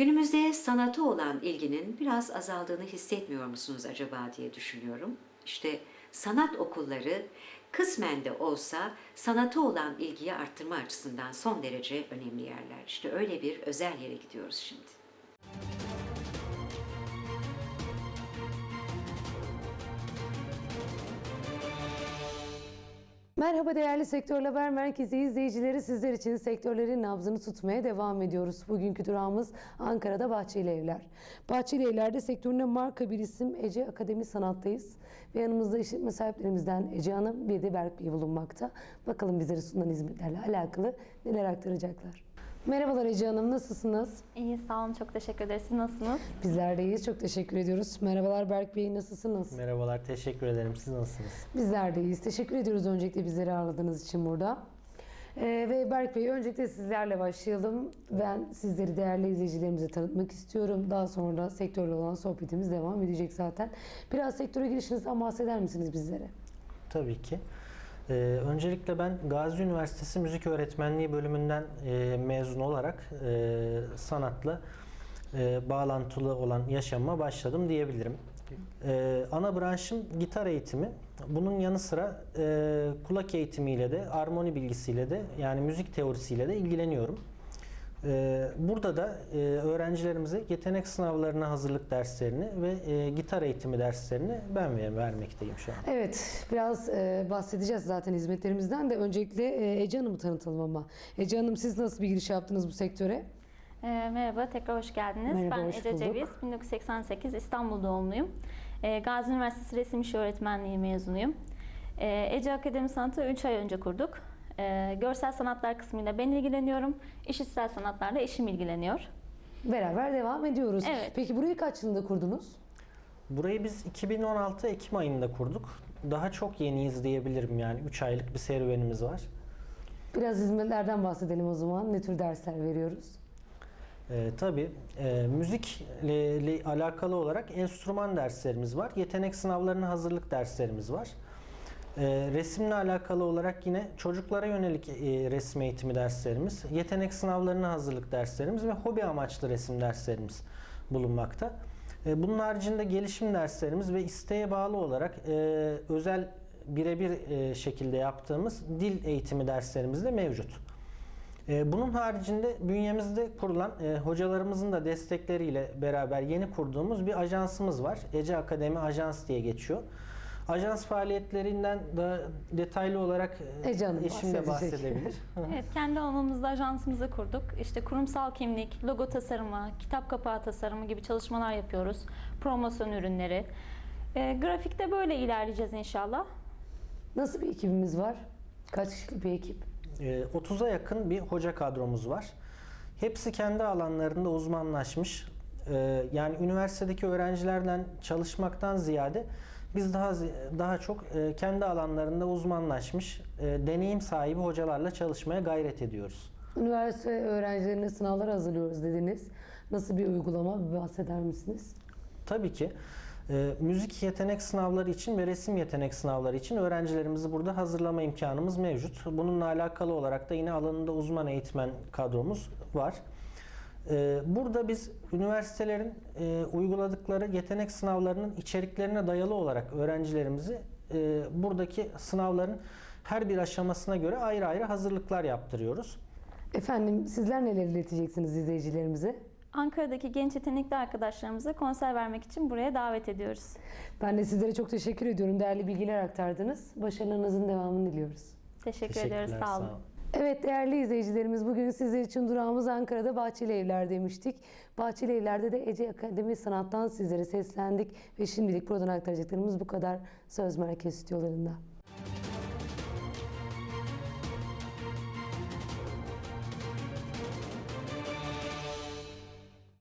Günümüzde sanata olan ilginin biraz azaldığını hissetmiyor musunuz acaba diye düşünüyorum. İşte sanat okulları kısmen de olsa sanata olan ilgiyi arttırma açısından son derece önemli yerler. İşte öyle bir özel yere gidiyoruz şimdi. Merhaba değerli Sektör Haber Merkezi izleyicileri. Sizler için sektörlerin nabzını tutmaya devam ediyoruz. Bugünkü durağımız Ankara'da Bahçeli Evler. Bahçeli Evler'de sektörüne marka bir isim Ece Akademi Sanat'tayız. Ve yanımızda işletme sahiplerimizden Ece Hanım bir de Berk Bey bulunmakta. Bakalım bizlere sunulan hizmetlerle alakalı neler aktaracaklar. Merhabalar Ece Hanım, nasılsınız? İyi, sağ olun. Çok teşekkür ederiz. Siz nasılsınız? Bizler de iyiyiz, çok teşekkür ediyoruz. Merhabalar Berk Bey, nasılsınız? Merhabalar, teşekkür ederim. Siz nasılsınız? Bizler de iyiyiz. Teşekkür ediyoruz öncelikle bizleri ağırladığınız için burada. Ee, ve Berk Bey öncelikle sizlerle başlayalım. Ben sizleri değerli izleyicilerimize tanıtmak istiyorum. Daha sonra da sektörle olan sohbetimiz devam edecek zaten. Biraz sektöre girişinizden bahseder misiniz bizlere? Tabii ki. Ee, öncelikle ben Gazi Üniversitesi Müzik Öğretmenliği bölümünden e, mezun olarak e, sanatla e, bağlantılı olan yaşamıma başladım diyebilirim. E, ana branşım gitar eğitimi. Bunun yanı sıra e, kulak eğitimiyle de, armoni bilgisiyle de yani müzik teorisiyle de ilgileniyorum. Ee, Burada da e, öğrencilerimize yetenek sınavlarına hazırlık derslerini ve e, gitar eğitimi derslerini ben ver- vermekteyim şu an. Evet, biraz e, bahsedeceğiz zaten hizmetlerimizden de. Öncelikle e, Ece Hanım'ı tanıtalım ama. Ece Hanım siz nasıl bir giriş yaptınız bu sektöre? Ee, merhaba, tekrar hoş geldiniz. Merhaba, ben hoş Ece bulduk. Ceviz, 1988 İstanbul doğumluyum. Ee, Gazi Üniversitesi Resim İşi Öğretmenliği mezunuyum. Ee, Ece Akademi Sanatı 3 ay önce kurduk. Ee, görsel sanatlar kısmıyla ben ilgileniyorum. İşitsel sanatlarla eşim ilgileniyor. Beraber devam ediyoruz. Evet. Peki burayı kaç yılında kurdunuz? Burayı biz 2016 Ekim ayında kurduk. Daha çok yeniyiz diyebilirim yani 3 aylık bir serüvenimiz var. Biraz hizmetlerden bahsedelim o zaman. Ne tür dersler veriyoruz? Ee, tabii e, müzikle ile alakalı olarak enstrüman derslerimiz var. Yetenek sınavlarına hazırlık derslerimiz var. Ee, resimle alakalı olarak yine çocuklara yönelik e, resim eğitimi derslerimiz, yetenek sınavlarına hazırlık derslerimiz ve hobi amaçlı resim derslerimiz bulunmakta. E, bunun haricinde gelişim derslerimiz ve isteğe bağlı olarak e, özel birebir e, şekilde yaptığımız dil eğitimi derslerimiz de mevcut. Ee, Bunun haricinde bünyemizde kurulan hocalarımızın da destekleriyle beraber yeni kurduğumuz bir ajansımız var. Ece Akademi Ajans diye geçiyor. Ajans faaliyetlerinden da detaylı olarak e, Ece Hanım eşim de bahsedebilir. Evet, kendi alanımızda ajansımızı kurduk. İşte kurumsal kimlik, logo tasarımı, kitap kapağı tasarımı gibi çalışmalar yapıyoruz. Promosyon ürünleri. Ee, grafikte böyle ilerleyeceğiz inşallah. Nasıl bir ekibimiz var? Kaç kişilik bir ekip? Ee, 30'a yakın bir hoca kadromuz var. Hepsi kendi alanlarında uzmanlaşmış. Ee, Yani üniversitedeki öğrencilerden çalışmaktan ziyade biz daha daha çok e, kendi alanlarında uzmanlaşmış, e, deneyim sahibi hocalarla çalışmaya gayret ediyoruz. Üniversite öğrencilerine sınavlar hazırlıyoruz dediniz. Nasıl bir uygulama bir bahseder misiniz? Tabii ki e, müzik yetenek sınavları için ve resim yetenek sınavları için öğrencilerimizi burada hazırlama imkanımız mevcut. Bununla alakalı olarak da yine alanında uzman eğitmen kadromuz var. E, burada biz üniversitelerin e, uyguladıkları yetenek sınavlarının içeriklerine dayalı olarak öğrencilerimizi e, buradaki sınavların her bir aşamasına göre ayrı ayrı hazırlıklar yaptırıyoruz. Efendim sizler neler ileteceksiniz izleyicilerimize? Ankara'daki genç yetenekli arkadaşlarımıza konser vermek için buraya davet ediyoruz. Ben de sizlere çok teşekkür ediyorum. Değerli bilgiler aktardınız. Başarılarınızın devamını diliyoruz. Teşekkür ediyoruz. Teşekkürler, Sağ olun. Evet değerli izleyicilerimiz bugün sizler için durağımız Ankara'da Bahçeli Evler demiştik. Bahçeli Evler'de de Ece Akademi Sanat'tan sizlere seslendik ve şimdilik buradan aktaracaklarımız bu kadar. Söz Merkez stüdyolarında.